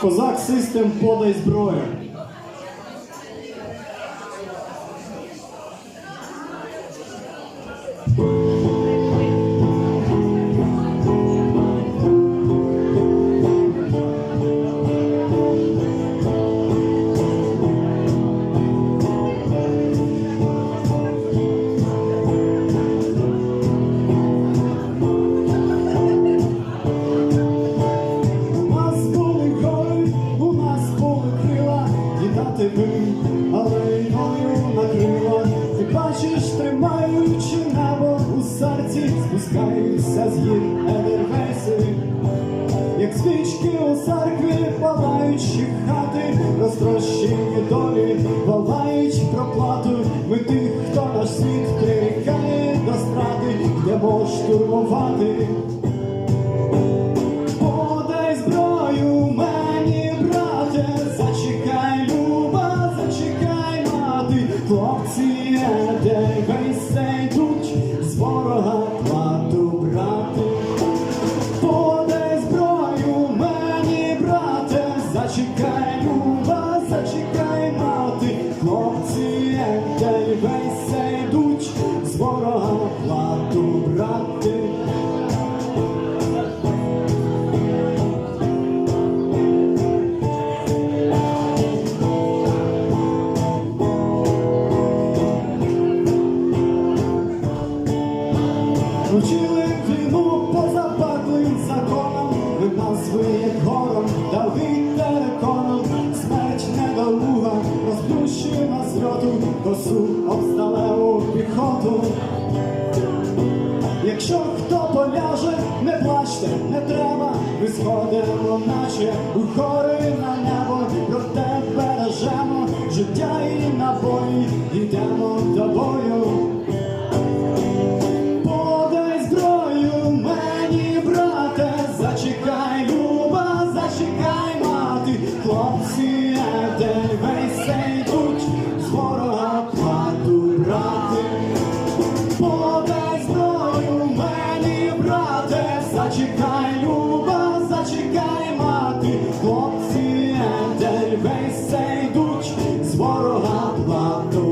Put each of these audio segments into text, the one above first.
Козак систем подай зброю. Ми, але війною накрила. Ти бачиш, тримаючи небо у серці, спускаються з гір Едервейси. Як свічки у церкві палаючі хати, розтрощені долі, палають проплату. Ми тих, хто наш світ прирікає до страти, йдемо штурмувати. Хлопці, де весь йдуть з ворога плату брати. Подай зброю мені, брате, зачекай, люба, зачекай, мати, хлопці, де весь йдуть Вчили війну поза пеклим законом, ви назви як гором, Давид тереконом, смерть недолуга, розплющена зльоту, косу об сталеву піхоту. Якщо хто поляже, не плачте, не треба, ми сходимо, наче у хори на небо, проте бережемо життя зачекай, люба, зачекай, мати, хлопці, ентель весь йдуть, з ворога плату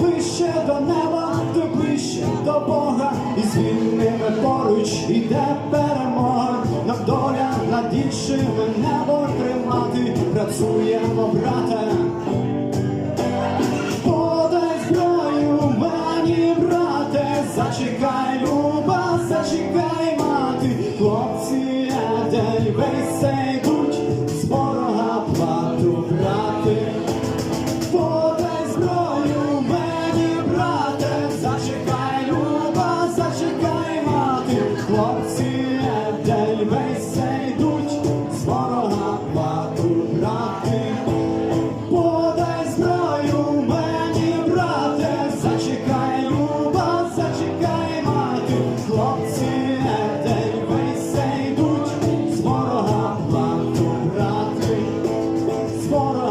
ближче до неба, то ближче до Бога, і з вільними поруч іде перемога. Нам доля над іншими небо тримати, працюємо, брате, water.